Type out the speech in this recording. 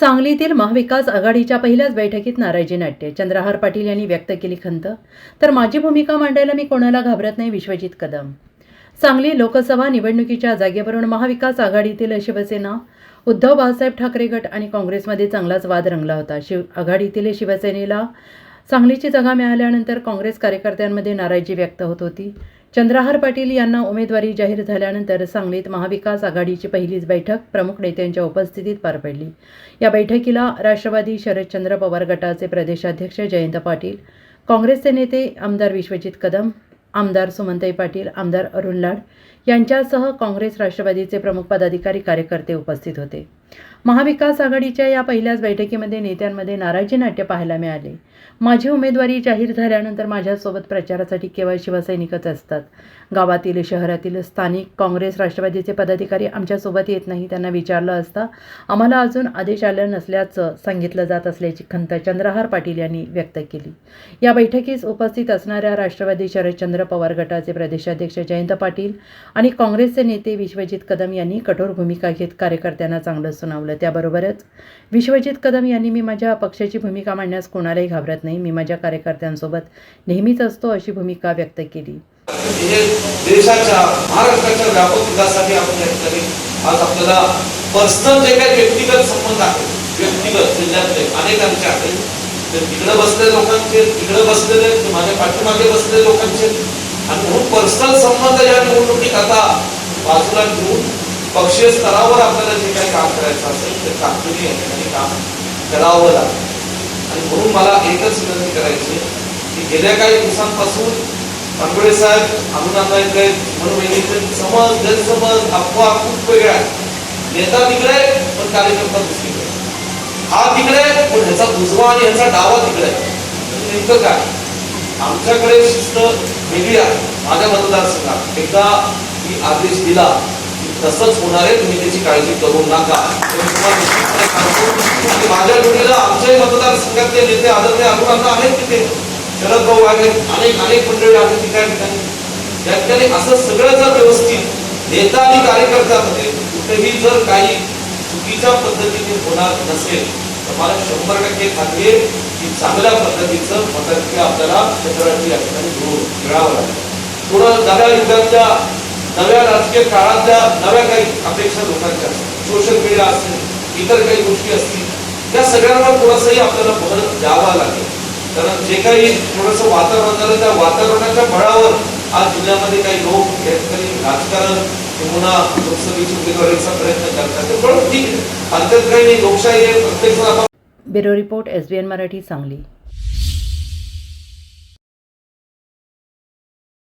सांगलीतील महाविकास आघाडीच्या पहिल्याच बैठकीत नाराजी नाट्य. चंद्रहार पाटील यांनी व्यक्त केली खंत. तर माझी भूमिका मांडायला मी कोणाला घाबरत नाही विश्वजित कदम. सांगली लोकसभा निवडणुकीच्या जागेवरून महाविकास आघाडीतील शिवसेना उद्धव बाळासाहेब ठाकरे गट आणि काँग्रेसमध्ये चांगलाच वाद रंगला होता. शिव आघाडीतील शिवसेनेला सांगलीची जागा मिळाल्यानंतर काँग्रेस कार्यकर्त्यांमध्ये नाराजी व्यक्त होत होती. चंद्रहार पाटील यांना उमेदवारी जाहीर झाल्यानंतर सांगलीत महाविकास आघाडीची पहिलीच बैठक प्रमुख नेत्यांच्या उपस्थितीत पार पडली. या बैठकीला राष्ट्रवादी शरदचंद्र पवार गटाचे प्रदेशाध्यक्ष जयंत पाटील काँग्रेसचे नेते आमदार विश्वजित कदम आमदार सुमंताई पाटील आमदार अरुण लाड यांच्यासह काँग्रेस राष्ट्रवादीचे प्रमुख पदाधिकारी कार्यकर्ते उपस्थित होते. महाविकास आघाडीच्या या पहिल्याच बैठकीमध्ये नेत्यांमध्ये नाराजी नाट्य पाहायला मिळाले. माझी उमेदवारी जाहीर झाल्यानंतर माझ्यासोबत प्रचारासाठी केवळ शिवसैनिकच असतात. गावातील शहरातील स्थानिक काँग्रेस राष्ट्रवादीचे पदाधिकारी आमच्यासोबत येत नाही त्यांना विचारलं असता आम्हाला अजून आदेश आले नसल्याचं सांगितलं जात असल्याची खंत चंद्रहार पाटील यांनी व्यक्त केली. या बैठकीस उपस्थित असणाऱ्या राष्ट्रवादी शरदचंद्र पवार गटाचे प्रदेशाध्यक्ष जयंत पाटील आणि काँग्रेसचे नेते विश्वजित कदम यांनी कठोर भूमिका घेत कार्यकर्त्यांना चांगलं सुनावलं. त्याबरोबरच विश्वजित कदम यांनी मी माझ्या पक्षाची भूमिका मांडण्यास कोणालाही घाबरत नाही. मी माझ्या कार्यकर्त्यांसोबत नेहमीच असतो अशी भूमिका व्यक्त केली. देशाच्या महाराष्ट्राच्या व्यापक विकासासाठी आपण या ठिकाणी आज आपल्याला पर्सनल जे काही व्यक्तिगत संबंध आहेत व्यक्तिगत जिल्ह्यातले अनेकांचे आहेत ते तिकडे बसलेल्या लोकांचे तिकडे बसलेले माझ्या पाठीमागे बसलेले लोकांचे आणि म्हणून पर्सनल संबंध या निवडणुकीत आता बाजूला घेऊन पक्षीय स्तरावर आपल्याला जे काही काम करायचं असेल ते ताकदीने या ठिकाणी काम करावं लागतं आणि म्हणून मला एकच विनंती करायची की गेल्या काही दिवसांपासून पानगुडे साहेब अनुदान म्हणून समज गैरसमज अफवा खूप वेगळ्या आहेत. नेता तिकडे पण कार्यकर्ता दुसरीकडे हा तिकडे आहे, पण ह्याचा उजवा आणि ह्याचा डावा तिकडे म्हणजे आहे. नेमकं काय आमच्याकडे शिस्त वेगळी आहे माझ्या मतदारसंघात एकदा मी आदेश दिला तसंच होणार आहे तुम्ही त्याची काळजी करू नका. माझ्या जोडीला आमच्याही मतदारसंघातले नेते आदरणीय अनुराधा आहेत तिथे. शरद भाऊ आहेत अनेक अनेक मंडळी आहेत ठिकाणी ठिकाणी त्या ठिकाणी असं सगळं जर व्यवस्थित नेता आणि कार्यकर्त्यामध्ये कुठेही जर काही चुकीच्या पद्धतीने होणार नसेल तर मला शंभर टक्के खात्री की चांगल्या पद्धतीचं मताधिक्य आपल्याला क्षेत्राची या ठिकाणी मिळावं लागेल. थोडं नव्या युद्धाच्या नव्या राजकीय काळातल्या नव्या काही अपेक्षा लोकांच्या सोशल मीडिया असेल इतर काही गोष्टी असतील त्या सगळ्यांवर थोडंसंही आपल्याला भर द्यावा लागेल. कारण जे काही थोडस वातावरण झालं त्या वातावरणाच्या बळावर आज जिल्ह्यामध्ये काही लोक शेतकरी राजकारण किंवा लोकसभेची उमेदवारीचा प्रयत्न करतात ते ठीक आहे. अंत्यात काही लोकशाही आहे प्रत्येक bureau report S B N Marathi Sangli.